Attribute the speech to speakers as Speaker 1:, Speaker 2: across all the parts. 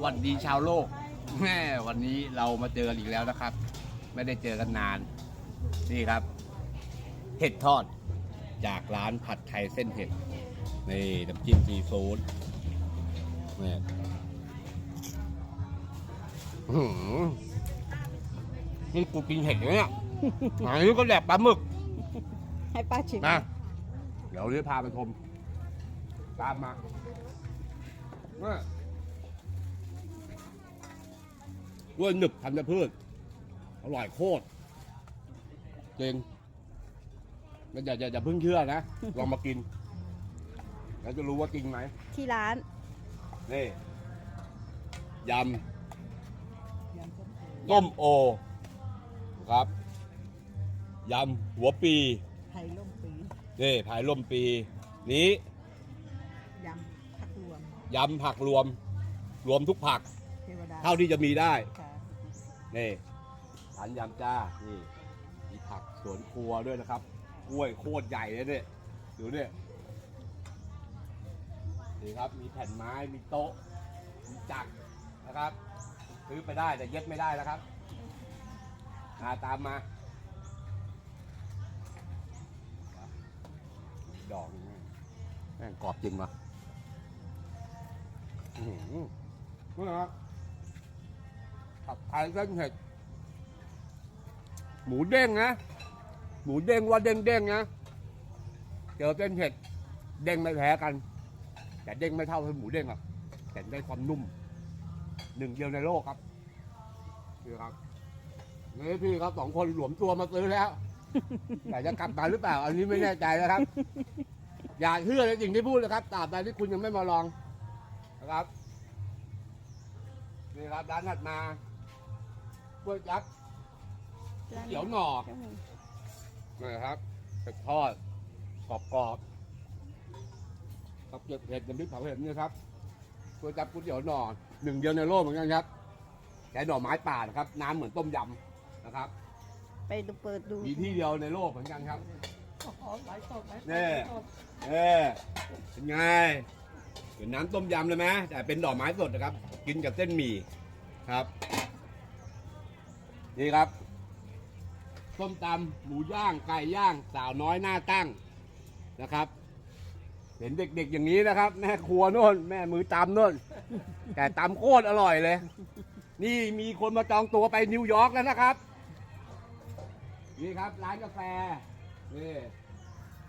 Speaker 1: หวันดีชาวโลกแม่วันนี้เรามาเจอกันอีกแล้วนะครับ ไม่ได้เจอกันนาน นี่ครับ เห็ดทอดจากร้านผัดไทยเส้นเห็ดนี่น้ำจิ้มซีฟู้ดนี่อื้อหือนี่กูกินเห็ดนะเนี่ยอันนี้ก็แดกปลาหมึก
Speaker 2: ให้ป้าชิม
Speaker 1: นะเดี๋ยวเรียพาไปชมตามมาเนี่ย กล้วยหนึบธัญพืชอร่อยโคตรจริงแล้วอย่าอย่าอย่าเพิ่งเชื่อนะ ลองมากิน แล้วจะรู้ว่าจริงไหม
Speaker 2: ที่ร้าน
Speaker 1: นี่ยำต้มโอ ครับ ยำหัวปี
Speaker 2: ไทยล่มปี
Speaker 1: นี่ผายลมปี นี้
Speaker 2: ยำผักรวม
Speaker 1: ยำผักรวม รวมทุกผัก
Speaker 2: เทวดา
Speaker 1: เท่าที่จะมีได้
Speaker 2: ค่ะ
Speaker 1: นี่ทานยำจ้า นี่มีผักสวนครัวด้วยนะครับ กล้วยโคตรใหญ่เลยเนี่ยดูเนี่ยนี่ครับ มีแผ่นไม้ มีโต๊ะ มีจักรนะครับ ซื้อไปได้แต่เย็บไม่ได้นะครับมาตามมา ดอกนี่แม่งกรอบจริงวะอื้อหือนี่นะ ครับผัดไทยเส้นเห็ด หมูเด้งนะ หมูเด้งว่าเด้งเด้งๆนะ เจอเส้นเห็ด เด้งไม่แพ้กัน แต่เด้งไม่เท่าหมูเด้งหรอกแต่ได้ความนุ่ม หนึ่งเดียวในโลกครับนี่ครับนี่พี่ครับสองคนหลวมตัวมาซื้อแล้วแต่จะกลับมาหรือเปล่า อันนี้ไม่แน่ใจนะครับ อย่าเชื่อในสิ่งที่พูดนะครับตราบใดที่คุณยังไม่มาลองนะครับนี่ครับร้านถัดมา กล้วยจั๊บเขียวหน่อนี่ครับเผ็ดทอดกรอบกรอบๆกับเก็บเห็ดน้ำพริกเผาเห็ดนี่ครับกล้วยจั๊บก๋วยเตี๋ยวหน่อหนึ่งเดียวในโลกเหมือนกันครับใช้หน่อไม้ป่านะครับ น้ำเหมือนต้มยำนะครับ
Speaker 2: ไปดูเปิดดู
Speaker 1: มีที่เดียวในโลกเหมือนกันครับ
Speaker 2: ไหลสดไหลสด
Speaker 1: นี่เออเป็นไงเป็นน้ำต้มยำเลยไหมแต่เป็นดอกไม้สดนะครับ กินกับเส้นหมี่ครับ นี่ครับส้มตำหมูย่างไก่ย่างสาวน้อยหน้าตั้งนะครับ เห็นเด็กๆอย่างนี้นะครับ แม่ครัวโน่น แม่มือตำโน่น แต่ตำโคตรอร่อยเลย นี่มีคนมาจองตัวไปนิวยอร์กแล้วนะครับ นี่ครับร้านกาแฟนี่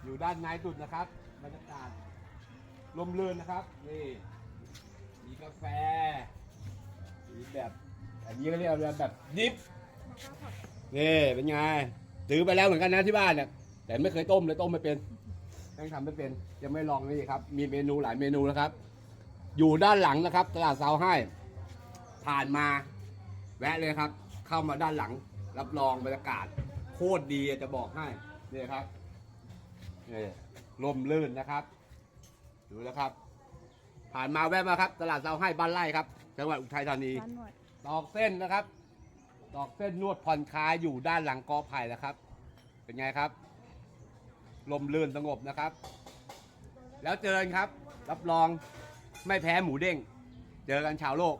Speaker 1: อยู่ด้านในสุดนะครับบรรยากาศลมเรือนนะครับนี่มีกาแฟมีแบบอันนี้ก็เรียกว่าแบบดิฟ นี่เป็นไงซื้อไปแล้วเหมือนกันนะที่บ้านเนี่ยแต่ไม่เคยต้มเลยต้มไม่เป็นยังทำไม่เป็นยังไม่ลองนี่ครับ มีเมนูหลายเมนูนะครับ อยู่ด้านหลังนะครับ ตลาดเซาให้ ผ่านมา แวะเลยครับ เข้ามาด้านหลัง รับรองบรรยากาศโคตรดีจะบอกให้นี่ครับนี่ลมลื่นนะครับ ดูนะครับ ผ่านมาแวะมาครับ ตลาดเซาให้บ้านไร่ครับจังหวัดอุทัยธานี
Speaker 2: ร้านนวด
Speaker 1: ตอกเส้นนะครับ ดอกเส้นนวดผ่อนคลายอยู่ด้านหลังกอไผ่นะครับ เป็นไงครับ ลมลื่นสงบนะครับ แล้วเจอกันครับ รับรองไม่แพ้หมูเด้ง เจอกันชาวโลก